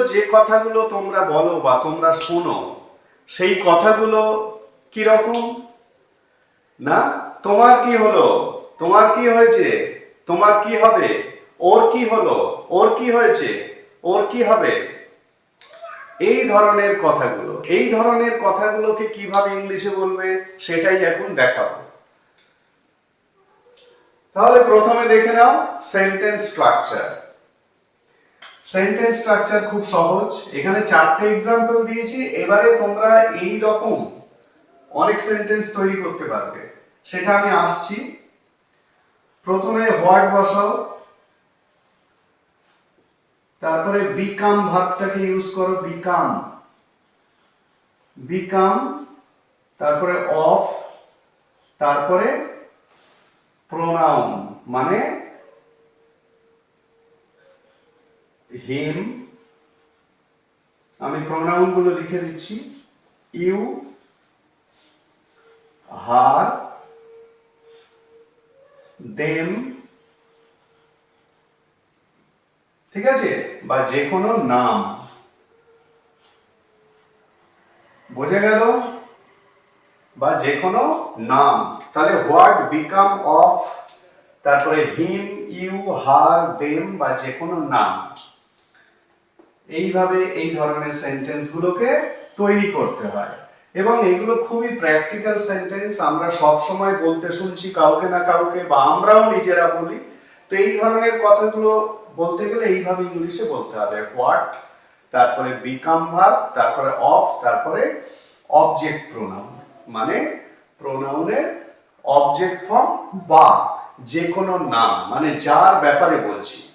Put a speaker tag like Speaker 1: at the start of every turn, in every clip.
Speaker 1: যে কথাগুলো তোমরা বলো বা তোমরা শোনো, সেই কথাগুলো কীরকম? না? তোমার কি হলো? তোমার কি হয়েছে? তোমার কি হবে? ওর কি হলো? ওর কি হয়েছে? ওর কি হবে? এই ধরনের কথাগুলো, এই ধরনের কথাগুলোকে কীভাবে ইংলিশে বলবে, সেটাই এখন দেখাবো। তাহলে প্রথমে দেখে নাও সেন্টেন্স স্ট্রাকচার। সেন্টেন্স স্ট্রাকচার খুব সহজ। এখানে চারটে এক্সাম্পল দিয়েছি। এবারে তোমরা এই রকম অনেক সেন্টেন্স তৈরি করতে পারবে। সেটা আমি আসছি। প্রথমে হোয়াট বসাও। তারপরে বিকাম ভার্বটাকে ইউজ করো। বিকাম বিকাম তারপরে অফ তারপরে প্রোনাউন মানে হিম আমি প্রোনাউনগুলো লিখে দিচ্ছি ইউ হার দেম ঠিক আছে? বা যে কোনো নাম। বোঝা গেল? বা যে কোনো নাম। তাহলে হোয়াট বিকাম অফ তারপরে হিম ইউ হার দেম বা যে কোনো নাম। এইভাবে এই ধরনের সেন্টেন্স গুলোকে তৈরি করতে হয়। এবং এগুলো খুবই প্র্যাকটিক্যাল সেন্টেন্স আমরা সব সময় বলতে শুনছি কাউকে না কাউকে বা আমরাও নিজেরা বলি। তো এই ধরনের কথাগুলো বলতে গেলে এইভাবে ইংলিশে বলতে হবে। হোয়াট তারপরে বিকাম ভার্ব তারপরে অফ তারপরে অবজেক্ট প্রোনাউন মানে প্রোনাউনের অবজেক্ট ফর্ম বা যে কোনো নাম মানে যার ব্যাপারে বলছি।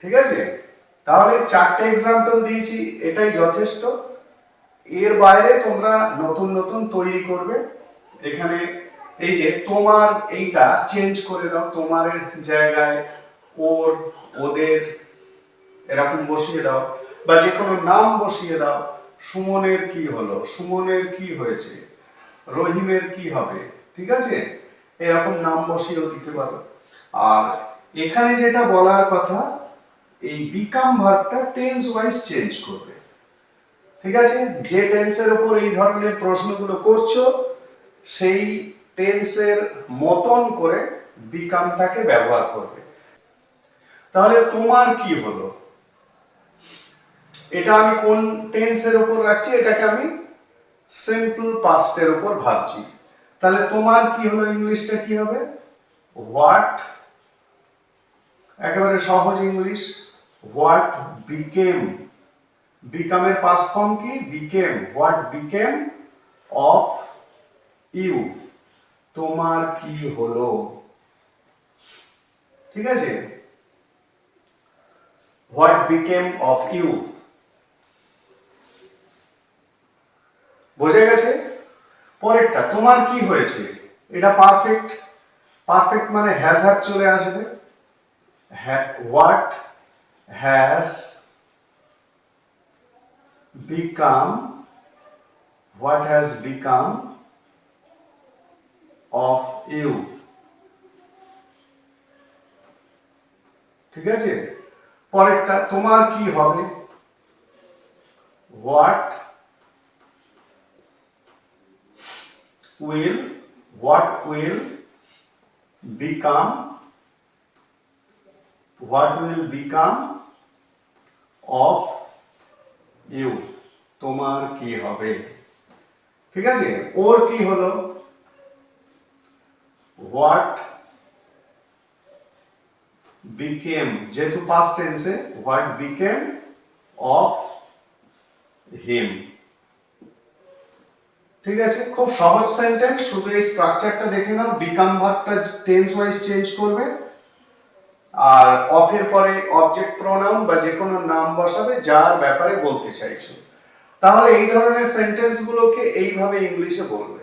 Speaker 1: ঠিক আছে? তাহলে চারটে এক্সাম্পল দিয়েছি, এটাই যথেষ্ট। এর বাইরে তোমরা নতুন নতুন তৈরি করবে। এখানে এই যে তোমার এইটা চেঞ্জ করে দাও, তোমারের জায়গায়, ওর, ওদের, এরকম বসিয়ে দাও, বা যে কোনো নাম বসিয়ে দাও, সুমনের কি হলো, সুমনের কি হয়েছে, রহিমের কি হবে, ঠিক আছে? এরকম নাম বসিয়েও দিতে পারো। আর এখানে যেটা বলার কথা এই বিকাম ভার্বটা টেন্স ওয়াইজ চেঞ্জ করবে। ঠিক আছে? যে টেন্সের উপর এই ধরনের প্রশ্নগুলো করছ, সেই টেন্সের মতন করে বিকামটাকে ব্যবহার করবে। তাহলে তোমার কি হলো? এটা আমি কোন টেন্সের উপর রাখছি? এটাকে আমি সিম্পল পাস্টের উপর ভাবছি। তাহলে তোমার কি হলো? ইংলিশটা কি হবে? হোয়াট একেবারে সহজ ইংলিশ। হোয়াট বিকেম বিকামের পাস্ট ফর্ম কি? Became what became of you তোমার কি হলো? ঠিক আছে? হোয়াট বিকেম অফ ইউ বোঝা গেছে? পরেরটা, তোমার কি হয়েছে? এটা পারফেক্ট পারফেক্ট মানে হ্যাজ হ্যাভ চলে আসবে। What has become what has become of you ঠিক আছে পরেরটা তোমার কি হবে what will what will become what will become of you? তোমার কি হবে? ঠিক আছে? ওর কি হলো? হোয়াট বিকেম যেহেতু পাস্ট টেন্সে হোয়াট বিকেম অফ হিম ঠিক আছে? খুব সহজ সেন্টেন্স শুধু এই স্ট্রাকচারটা দেখে নাও বিকাম ভার্বটা টেন্স ওয়াইজ চেঞ্জ করবে। আর অফের পরে অবজেক্ট প্রোনাউন বা যে কোনো নাম বসাবে যার ব্যাপারে বলতে চাইছো। তাহলে এই ধরনের সেন্টেন্সগুলোকে এইভাবে ইংলিশে বলবে।